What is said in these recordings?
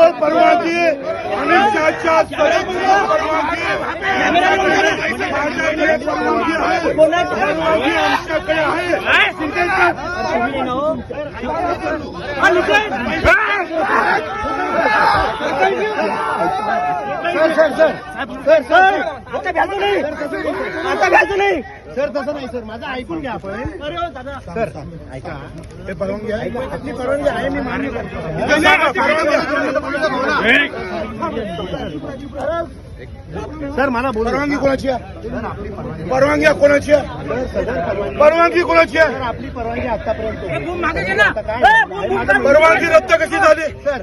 सगळीकडे परवानगी अमित शहाच्या परवानगी माझ्याकडे परवानगी आहे. परवानगी आमच्याकडे आहे शिंदे साहेब, sir sir sir sir sir आता घ्यायचं नाही आता घ्यायचं नाही सर तसं नाही सर माझं ऐकून घ्या आपण सर ऐका हे परवानगी आहे आपली परवानगी आहे मी मान्य करतो सर मला बोलू परवानगी कोणाची आहे परवानगी कोणाची आहे परवानगी कोणाची सर आहे आपली परवानगी आतापर्यंत परवानगी रद्द कशी झाली सर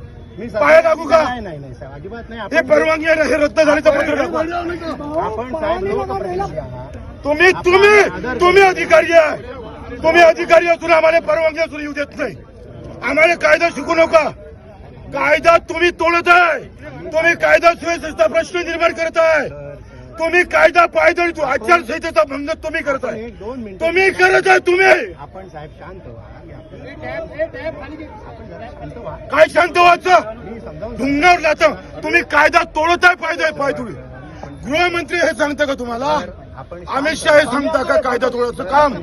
पाया लागू का? नाही नाही नाही साहेब अजिबात नाही. हे आपण परवानगी आहे ना हे रद्द झाल्याचं पत्र दाखवा. आपण साहेब लोकप्रतिनिधी आहात. तुम्ही तुम्ही तुम्ही अधिकारी आहे. तुम्ही अधिकारी असून आम्हाला परवानगी असून येऊ देत नाही. आम्हाला कायदा शिकू नका. कायदा तुम्ही तोडत आहे. तुम्ही कायदा सुव्यवस्थेचा प्रश्न निर्माण करत आहे. तुम्ही कायदा पायदळी तू आचारसंहितेचा भंग तुम्ही करताय तुम्ही करत आहे तुम्ही. आपण साहेब शांत व्हा. मी आपल्याला- आपण जरा शांत व्हा. काय शांत व्हायचं? मी समजावून ढुंगावर जातं तुम्ही कायदा तोडत आहे पायदळ पायदुळी. गृहमंत्री हे सांगतं का तुम्हाला? अमित शहा हे सांगता का कायदा तोडायचं काम?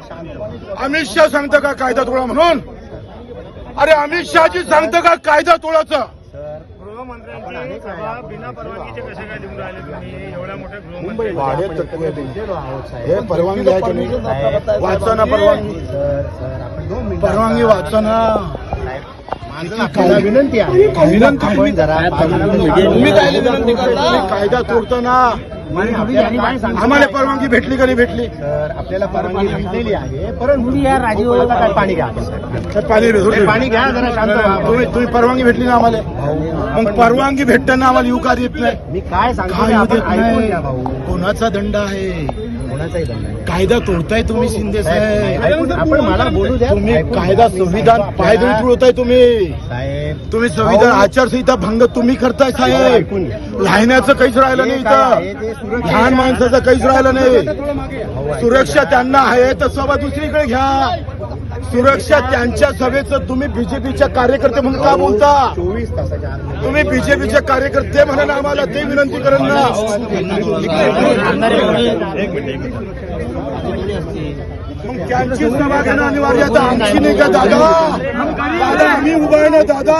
अमित शहा सांगतं का कायदा तोडा म्हणून? अरे अमित शहाजी सांगतं का कायदा तोडायचा? बिना परवानगीचे कसे काय देऊन राहिले? तुम्ही एवढ्या मोठ्या मुंबई वाढे. हे परवानगी का नाही? वाचा ना परवानगी परवानगी. वाचा ना विनंती आहे. विनंती तुम्ही कायदा तोडताना आम्हाला परवानगी भेटली का नाही भेटली? सर आपल्याला परवानगी भेटलेली आहे परंतु या राजीव काय पाणी घ्या? तर पाणी हे पाणी घ्या जरा शांत तुम्ही तुम्ही परवानगी भेटली ना आम्हाला? मग परवानगी भेटताना आम्हाला का देत नाही? मी काय सांगतो कोणाचा दंड आहे? कोणाचाही दंड नाही. कायदा तोडताय तुम्ही शिंदे साहेब, साहेब. ऐकून- आपण मला बोलू द्या. तुम्ही ऐकून कायदा. संविधान पायदळी तुळवताय तुम्ही. साहेब तुम्ही संविधान आचारसंहिता भंग तुम्ही करताय साहेब ऐकून घ्या. लहाण्याचं काहीच राहिलं नाही हे काय आहे ते इथं लहान माणसाचं काहीच राहिलं नाही. सुरक्षा त्यांना आहे तर सभा दुसरीकडे घ्या. सुरक्षा त्यांच्या सभेचं तुम्ही बीजेपीच्या कार्यकर्ते म्हणून का बोलता? चोवीस तासाच्या तुम्ही बीजेपीचे कार्यकर्ते म्हणा ना आम्हाला ते विनंती करेन ना. मग त्यांची सभा घेणं अनिवार्य आता आमची नाही का दादा? दादा आम्ही उभा आहे ना दादा?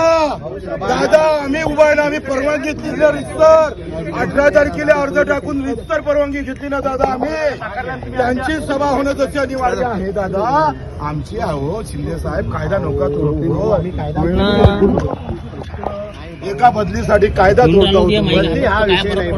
दादा आम्ही उभा आहे ना आम्ही परवानगी घेतली ना रिस्तर. अठरा तारखेला अर्ज टाकून रिस्तर परवानगी घेतली ना दादा आम्ही. त्यांची सभा होणं तशी अनिवार्य आहे दादा. आमची आहो शिंदे साहेब कायदा नौका तोडतो हो. एका बदलीसाठी कायदा तोडतो बदली हा विषय नाही.